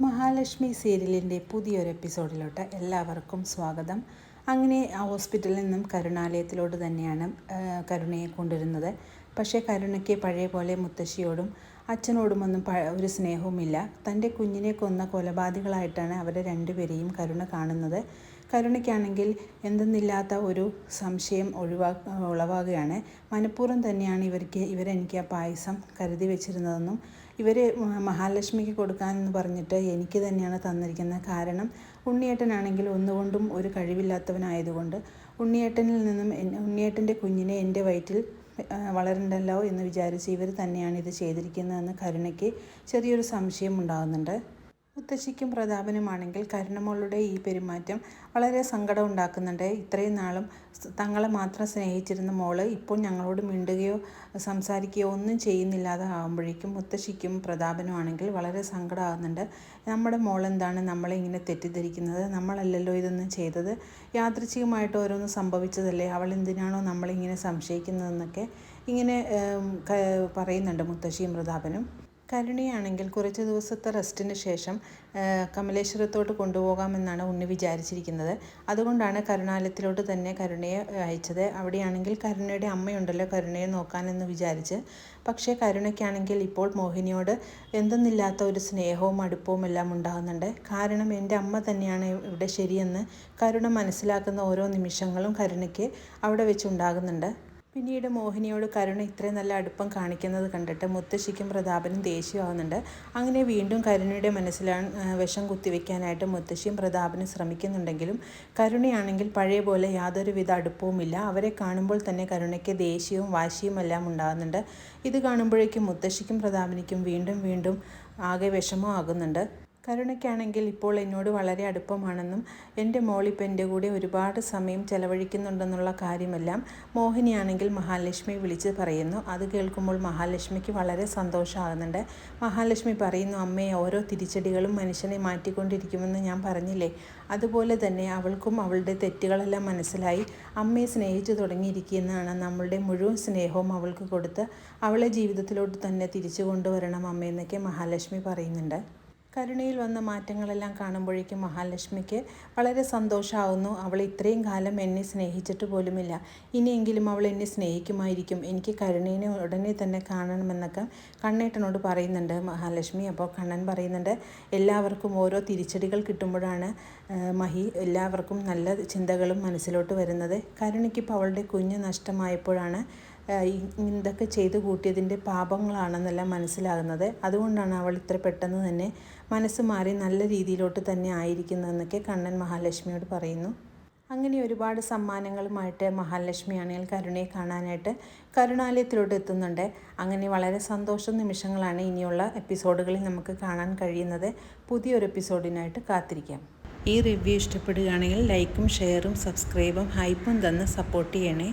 മഹാലക്ഷ്മി സീരിയലിന്റെ പുതിയൊരു എപ്പിസോഡിലോട്ട് എല്ലാവർക്കും സ്വാഗതം. അങ്ങനെ ആ ഹോസ്പിറ്റലിൽ നിന്നും കരുണാലയത്തിലോട്ട് തന്നെയാണ് കരുണയെ കൊണ്ടുവരുന്നത്. പക്ഷേ കരുണയ്ക്ക് പഴയ പോലെ മുത്തശ്ശിയോടും അച്ഛനോടുമൊന്നും പ ഒരു സ്നേഹവുമില്ല. തന്റെ കുഞ്ഞിനെ കൊന്ന കൊലപാതകളായിട്ടാണ് അവരെ രണ്ടുപേരെയും കരുണ കാണുന്നത്. കരുണയ്ക്കാണെങ്കിൽ എന്തെന്നില്ലാത്ത ഒരു സംശയം ഒഴിവാ ഉളവാകുകയാണ്. മനഃപൂർവം തന്നെയാണ് ഇവർക്ക് ഇവരെനിക്ക് ആ പായസം കരുതി വെച്ചിരുന്നതെന്നും ഇവർ മഹാലക്ഷ്മിക്ക് കൊടുക്കാനെന്ന് പറഞ്ഞിട്ട് എനിക്ക് തന്നെയാണ് തന്നിരിക്കുന്നത് കാരണം ഉണ്ണിയേട്ടനാണെങ്കിൽ ഒന്നുകൊണ്ടും ഒരു കഴിവില്ലാത്തവനായതുകൊണ്ട് ഉണ്ണിയേട്ടനിൽ നിന്നും ഉണ്ണിയേട്ടന്റെ കുഞ്ഞിനെ എന്റെ വയറ്റിൽ വളരണ്ടല്ലോ എന്ന് വിചാരിച്ച് ഇവർ തന്നെയാണ് ഇത് ചെയ്തിരിക്കുന്നതെന്ന് കരുണയ്ക്ക് ചെറിയൊരു സംശയം ഉണ്ടാകുന്നുണ്ട്. മുത്തശ്ശിക്കും പ്രതാപനുമാണെങ്കിൽ കരുണമോളുടെ ഈ പെരുമാറ്റം വളരെ സങ്കടം ഉണ്ടാക്കുന്നുണ്ട് ഇത്രയും നാളും തങ്ങളെ മാത്രം സ്നേഹിച്ചിരുന്ന മോൾ ഇപ്പോൾ ഞങ്ങളോട് മിണ്ടുകയോ സംസാരിക്കുകയോ ഒന്നും ചെയ്യുന്നില്ലാതെ ആകുമ്പോഴേക്കും മുത്തശ്ശിക്കും പ്രതാപനും ആണെങ്കിൽ വളരെ സങ്കടമാകുന്നുണ്ട് നമ്മുടെ മോൾ എന്താണ് നമ്മളെ ഇങ്ങനെ തെറ്റിദ്ധരിക്കുന്നത്? നമ്മളല്ലല്ലോ ഇതൊന്നും ചെയ്തത്? യാദൃച്ഛികമായിട്ട് ഓരോന്ന് സംഭവിച്ചതല്ലേ? അവൾ എന്തിനാണോ നമ്മളിങ്ങനെ സംശയിക്കുന്നതെന്നൊക്കെ ഇങ്ങനെ പറയുന്നുണ്ട് മുത്തശ്ശിയും പ്രതാപനും. കരുണയാണെങ്കിൽ കുറച്ച് ദിവസത്തെ റെസ്റ്റിന് ശേഷം കമലേശ്വരത്തോട്ട് കൊണ്ടുപോകാമെന്നാണ് ഉണ്ണി വിചാരിച്ചിരിക്കുന്നത്. അതുകൊണ്ടാണ് കരുണാലയത്തിലോട്ട് തന്നെ കരുണയെ അയച്ചത്. അവിടെയാണെങ്കിൽ കരുണയുടെ അമ്മയുണ്ടല്ലോ കരുണയെ നോക്കാനെന്ന് വിചാരിച്ച്. പക്ഷേ കരുണയ്ക്കാണെങ്കിൽ ഇപ്പോൾ മോഹിനിയോട് എന്തെന്നില്ലാത്ത ഒരു സ്നേഹവും അടുപ്പവും എല്ലാം ഉണ്ടാകുന്നുണ്ട്. കാരണം എന്റെ അമ്മ തന്നെയാണ് ഇവിടെ ശരിയെന്ന് കരുണ മനസ്സിലാക്കുന്ന ഓരോ നിമിഷങ്ങളും കരുണയ്ക്ക് അവിടെ വെച്ചുണ്ടാകുന്നുണ്ട് പിന്നീട് മോഹിനിയോട് കരുണ ഇത്രയും നല്ല അടുപ്പം കാണിക്കുന്നത് കണ്ടിട്ട് മുത്തശ്ശിക്കും പ്രതാപനും ദേഷ്യമാവുന്നുണ്ട്. അങ്ങനെ വീണ്ടും കരുണയുടെ മനസ്സിലാണ് വിഷം കുത്തിവെക്കാനായിട്ട് മുത്തശ്ശിയും പ്രതാപനും ശ്രമിക്കുന്നുണ്ടെങ്കിലും കരുണയാണെങ്കിൽ പഴയ പോലെ യാതൊരുവിധ അടുപ്പവുമില്ല. അവരെ കാണുമ്പോൾ തന്നെ കരുണയ്ക്ക് ദേഷ്യവും വാശിയും എല്ലാം ഉണ്ടാകുന്നുണ്ട്. ഇത് കാണുമ്പോഴേക്കും മുത്തശ്ശിക്കും പ്രതാപനിക്കും വീണ്ടും വീണ്ടും ആകെ വിഷമമാകുന്നുണ്ട് കരുണയ്ക്കാണെങ്കിൽ ഇപ്പോൾ എന്നോട് വളരെ അടുപ്പമാണെന്നും എന്റെ മോളിപ്പോൾ എന്റെ കൂടെ ഒരുപാട് സമയം ചെലവഴിക്കുന്നുണ്ടെന്നുള്ള കാര്യമെല്ലാം മോഹിനിയാണെങ്കിൽ മഹാലക്ഷ്മി വിളിച്ച് പറയുന്നു. അത് കേൾക്കുമ്പോൾ മഹാലക്ഷ്മിക്ക് വളരെ സന്തോഷമാകുന്നുണ്ട്. മഹാലക്ഷ്മി പറയുന്നു അമ്മയെ ഓരോ തിരിച്ചടികളും മനുഷ്യനെ മാറ്റിക്കൊണ്ടിരിക്കുമെന്ന് ഞാൻ പറഞ്ഞില്ലേ? അതുപോലെ തന്നെ അവൾക്കും അവളുടെ തെറ്റുകളെല്ലാം മനസ്സിലായി. അമ്മയെ സ്നേഹിച്ചു തുടങ്ങിയിരിക്കുന്നതാണ് നമ്മളുടെ മുഴുവൻ സ്നേഹവും അവൾക്ക് കൊടുത്ത് അവളെ ജീവിതത്തിലോട്ട് തന്നെ തിരിച്ചു കൊണ്ടുവരണം അമ്മയെന്നൊക്കെ മഹാലക്ഷ്മി പറയുന്നുണ്ട്. കരുണയിൽ വന്ന മാറ്റങ്ങളെല്ലാം കാണുമ്പോഴേക്കും മഹാലക്ഷ്മിക്ക് വളരെ സന്തോഷമാവുന്നു. അവൾ ഇത്രയും കാലം എന്നെ സ്നേഹിച്ചിട്ട് പോലുമില്ല. ഇനിയെങ്കിലും അവൾ എന്നെ സ്നേഹിക്കുമായിരിക്കും. എനിക്ക് കരുണേനെ ഉടനെ തന്നെ കാണണമെന്നൊക്കെ കണ്ണേട്ടനോട് പറയുന്നുണ്ട് മഹാലക്ഷ്മി. അപ്പോൾ കണ്ണൻ പറയുന്നുണ്ട് എല്ലാവർക്കും ഓരോ തിരിച്ചടികൾ കിട്ടുമ്പോഴാണ് മഹി എല്ലാവർക്കും നല്ല ചിന്തകളും മനസ്സിലോട്ട് വരുന്നത്. കരുണയ്ക്കിപ്പോൾ അവളുടെ കുഞ്ഞ് നഷ്ടമായപ്പോഴാണ് ഇതൊക്കെ ചെയ്തു കൂട്ടിയതിന്റെ പാപങ്ങളാണെന്നെല്ലാം മനസ്സിലാകുന്നത്. അതുകൊണ്ടാണ് അവൾ ഇത്ര പെട്ടെന്ന് തന്നെ മനസ്സ് മാറി നല്ല രീതിയിലോട്ട് തന്നെ ആയിരിക്കുന്നതെന്നൊക്കെ കണ്ണൻ മഹാലക്ഷ്മിയോട് പറയുന്നു. അങ്ങനെ ഒരുപാട് സമ്മാനങ്ങളുമായിട്ട് മഹാലക്ഷ്മിയാണെങ്കിൽ കരുണയെ കാണാനായിട്ട് കരുണാലയത്തിലോട്ട് എത്തുന്നുണ്ട്. അങ്ങനെ വളരെ സന്തോഷ നിമിഷങ്ങളാണ് ഇനിയുള്ള എപ്പിസോഡുകളിൽ നമുക്ക് കാണാൻ കഴിയുന്നത്. പുതിയൊരു എപ്പിസോഡിനായിട്ട് കാത്തിരിക്കാം. ഈ റിവ്യൂ ഇഷ്ടപ്പെടുകയാണെങ്കിൽ ലൈക്കും ഷെയറും സബ്സ്ക്രൈബും ഹൈപ്പും തന്ന് സപ്പോർട്ട് ചെയ്യണേ.